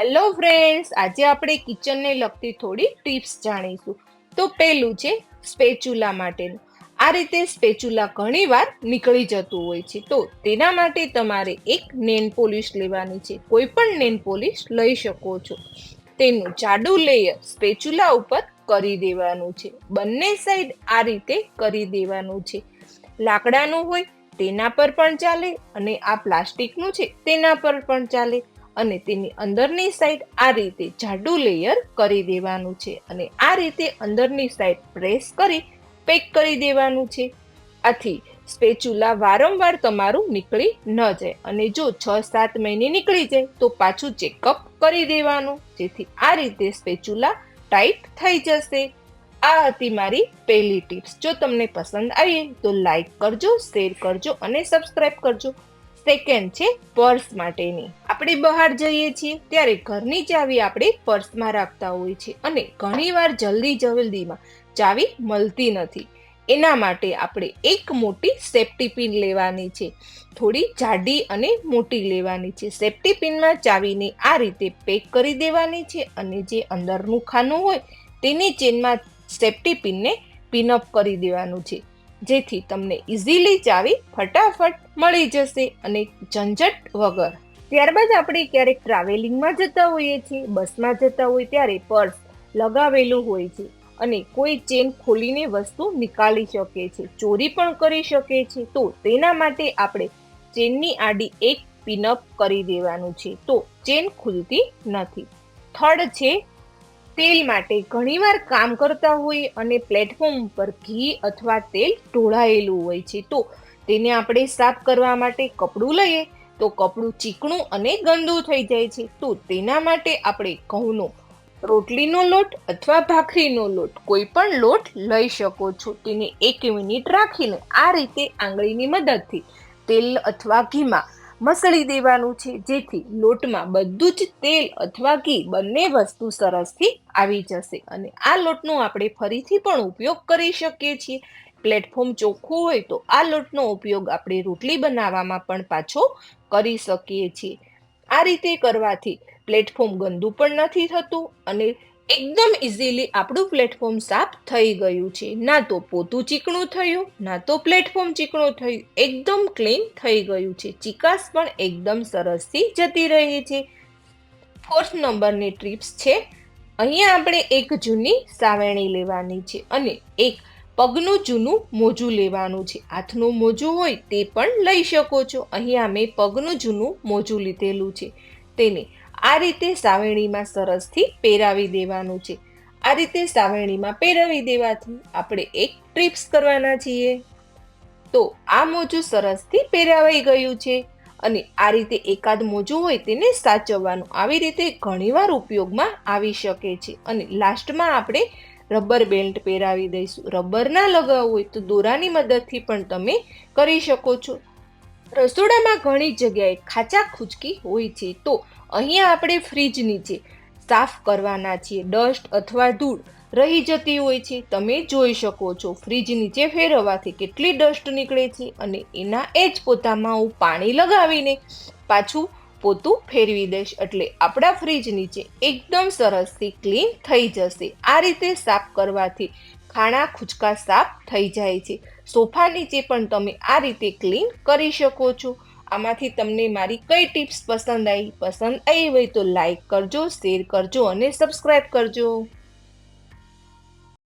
Hello friends, આજે આપણે કિચનને લગતી થોડી ટિપ્સ જાણીશું. તો પહેલું છે સ્પેચુલા માટેનું. આ રીતે સ્પેચ્યુલા ઘણીવાર નીકળી જતું હોય છે. તો તેના માટે તમારે એક નેન પોલિશ લેવાની છે. કોઈ પણ નેન પોલિશ લઈ શકો છો. તેનું જાડું લેયર સ્પેચુલા ઉપર કરી દેવાનું છે. બંને સાઈડ આ રીતે કરી દેવાનું છે. લાકડાનું હોય તેના પર પણ ચાલે અને આ પ્લાસ્ટિકનું છે તેના પર પણ ચાલે. અને તેની અંદરની સાઈડ આ રીતે જાડું લેયર કરી દેવાનું છે અને આ રીતે અંદરની સાઈડ પ્રેસ કરી પેક કરી દેવાનું છે. આથી સ્પેચ્યુલા વારંવાર તમારું નીકળી ન જાય અને જો છ સાત મહિને નીકળી જાય તો પાછું ચેકઅપ કરી દેવાનું. જેથી આ રીતે સ્પેચુલા ટાઈટ થઈ જશે. આ હતી મારી પહેલી ટિપ્સ જો તમને પસંદ આવી તો લાઈક કરજો શેર કરજો અને સબસ્ક્રાઈબ કરજો. સેકન્ડ છે પર્સ માટેની. આપણે બહાર જઈએ છીએ, ત્યારે ઘરની ચાવી આપણે પર્સમાં રાખતા હોઈએ છીએ અને ઘણીવાર જલ્દી જલ્દીમાં ચાવી મળતી નથી. એના માટે આપણે એક મોટી સેફ્ટી પિન લેવાની છે. થોડી જાડી અને મોટી લેવાની છે. સેફ્ટી પિનમાં ચાવીને આ રીતે પેક કરી દેવાની છે અને જે અંદરનું ખાનું હોય તેની ચેનમાં સેફ્ટી પિનને પિનઅપ કરી દેવાનું છે. જેથી તમને ઇઝીલી ચાવી ફટાફટ મળી જશે અને ઝંઝટ વગર. ત્યારબાદ આપણે ક્યારેક ટ્રાવેલિંગમાં જતા હોઈએ છીએ બસમાં જતા હોય ત્યારે પર્સ લગાવેલું હોય છે અને કોઈ ચેન ખોલીને વસ્તુ નીકાળી શકે છે ચોરી પણ કરી શકે છે તો તેના માટે આપણે ચેનની આડી એક પિનઅપ કરી દેવાનું છે. તો ચેન ખુલતી નથી. થર્ડ છે તેલ માટે ઘણીવાર કામ કરતા હોય અને પ્લેટફોર્મ પર ઘી અથવા તેલ ઢોળાયેલું હોય છે. તો તેને આપણે સાફ કરવા માટે કપડું લઈએ તો કપડું ચીકણું અને ગંદુ થઈ જાય છે. તો તેના માટે આપણે ઘઉંનો, રોટલીનો લોટ અથવા ભાખરીનો લોટ કોઈ પણ લોટ લઈ શકો છો. તેને એક મિનિટ રાખીને આ રીતે આંગળીની મદદથી તેલ અથવા ઘીમાં મસળી દેવાનું છે. જેથી લોટમાં બધું જ તેલ અથવા ઘી બંને વસ્તુ સરસથી આવી જશે. અને આ લોટનો આપણે ફરીથી પણ ઉપયોગ કરી શકીએ છીએ. પ્લેટફોર્મ ચોખ્ખું હોય તો આ લોટનો ઉપયોગ આપણે રોટલી બનાવવામાં પણ પાછો કરી શકીએ છીએ. આ રીતે કરવાથી પ્લેટફોર્મ ગંદુ પણ નથી થતું અને એકદમ ઇઝીલી આપણું પ્લેટફોર્મ સાફ થઈ ગયું છે. ના તો પોતું ચીકણું થયું, ના તો પ્લેટફોર્મ ચીકણું થયું. એકદમ ક્લીન થઈ ગયું છે. ચિકાસ પણ એકદમ સરસથી જતી રહી છે. ફોર્થ નંબરની ટ્રીપ્સ છે. અહીંયા આપણે એક જૂની સાવેણી લેવાની છે અને એક પગનું જૂનું મોજું લેવાનું છે. હાથનું મોજું હોય તે પણ લઈ શકો છો. અહીંયા મેં પગનું જૂનું મોજું લીધેલું છે. તેને આ રીતે સાવેણીમાં સરસથી પહેરાવી દેવાનું છે. આ રીતે સાવેણીમાં પહેરાવી દેવાથી આપણે એક ટ્રીપ્સ કરવાના છીએ. તો આ મોજું સરસથી પહેરાવાઈ ગયું છે અને આ રીતે એકાદ મોજું હોય તેને સાચવવાનું આવી રીતે ઘણીવાર ઉપયોગમાં આવી શકે છે. અને લાસ્ટમાં આપણે રબર બેલ્ટ પહેરાવી દઈશું. રબર ના લગાવવું હોય તો દોરાની મદદથી પણ તમે કરી શકો છો. રસોડામાં ઘણી જગ્યાએ ખાચા ખૂચકી હોય છે, તો અહીંયા આપણે ફ્રીજ નીચે સાફ કરવાના છીએ. ડસ્ટ અથવા ધૂળ રહી જતી હોય છે. તમે જોઈ શકો છો ફ્રીજ નીચે ફેરવવાથી કેટલી ડસ્ટ નીકળે છે અને એના એ જ પોતામાં હું પાણી લગાવીને પાછું પોતું ફેરવી દઈશ. એટલે આપણા ફ્રીજ નીચે એકદમ સરસથી ક્લીન થઈ જશે. આ રીતે સાફ કરવાથી ખાણા ખૂચકા સાફ થઈ જાય છે. સોફા નીચે પણ તમે આ રીતે ક્લીન કરી શકો છો. આમાંથી તમને મારી કઈ ટિપ્સ પસંદ આવી પસંદ આવી હોય તો લાઈક કરજો શેર કરજો અને સબસ્ક્રાઈબ કરજો.